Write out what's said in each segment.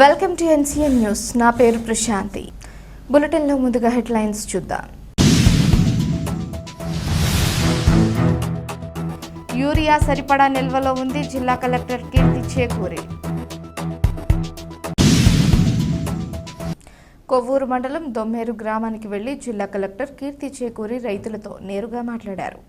Welcome to NCN news. నా పేరు ప్రశాంతి. బులెటిన్లో ముందుగా హెడ్లైన్స్ చూద్దాం. యూరియా సరిపడా నిల్వలో ఉంది. జిల్లా కలెక్టర్ కీర్తి చేకూరి. కొవ్వూరు మండలం దొమ్మేరు గ్రామానికి వెళ్ళి జిల్లా కలెక్టర్ కీర్తి చేకూరి రైతులతో నేరుగా మాట్లాడారు.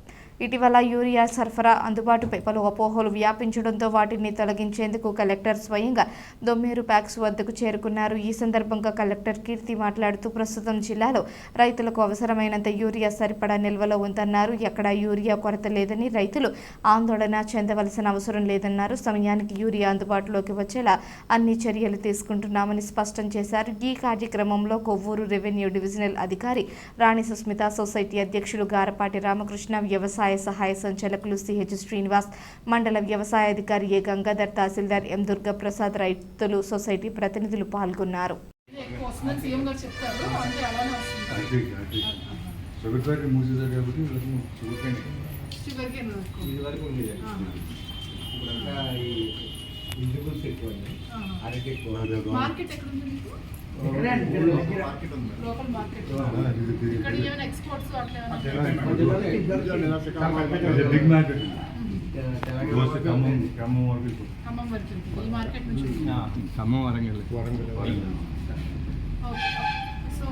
ఇటీవల యూరియా సరఫరా అందుబాటుపై పలు అపోహలు వ్యాపించడంతో వాటిని తొలగించేందుకు కలెక్టర్ స్వయంగా దొమ్మేరు ప్యాక్స్ వద్దకు చేరుకున్నారు. ఈ సందర్భంగా కలెక్టర్ కీర్తి మాట్లాడుతూ ప్రస్తుతం జిల్లాలో రైతులకు అవసరమైనంత యూరియా సరిపడా నిల్వలో ఉందన్నారు. ఎక్కడా యూరియా కొరత లేదని రైతులు ఆందోళన చెందవలసిన అవసరం లేదన్నారు. సమయానికి యూరియా అందుబాటులోకి వచ్చేలా అన్ని చర్యలు తీసుకుంటున్నామని స్పష్టం చేశారు. ఈ కార్యక్రమంలో కొవ్వూరు రెవెన్యూ డివిజనల్ అధికారి రాణి సుస్మిత సొసైటీ అధ్యక్షులు గారపాటి రామకృష్ణ వ్యవసాయ సహాయ సంచాలకులు సిహెచ్ శ్రీనివాస్ మండల వ్యవసాయ అధికారి ఏ గంగాధర్ తహసీల్దార్ ఎం దుర్గా ప్రసాద్ రైతులు సొసైటీ ప్రతినిధులు పాల్గొన్నారు. మార్కెట్ ఎక్కడ ఉంది? మీకు లోకల్ మార్కెట్ ఇక్కడ ఎక్స్పోర్ట్స్ అట్లా big market Khammam Warangal so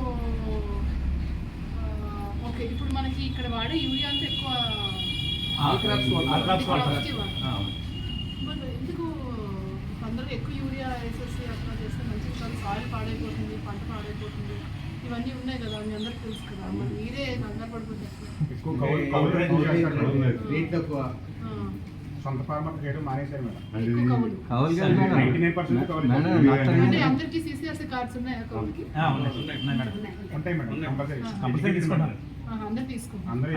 okay ఇప్పుడు మనకి ఇక్కడ వాడే యూరియా అంతా ఎక్కువ ఎందుకు అందరూ ఎక్కువ యూరియా వేసేసి అట్లా చేస్తే కాదు సాయిల్ పాడైపోతుంది పంట పాడైపోతుంది ఇవన్నీ ఉన్నాయి కదా మీ అందరికి తెలుసు కదా. మరి కంగారు సొంత ఫార్మర్ చేయడం మానేశారు మేడం. అంటే ఎక్కువ ఇది- కవులు కౌలు కాదు మేడం. 99% కౌలు. మేడం, ఇది- నష్టం అంటే లేదు. అందరికి సిసిఆర్సీ కార్డ్స్ ఉన్నాయా ఉంటాయి మేడం కంపల్సరీ. అందరు తీసుకుంటారు అందరూ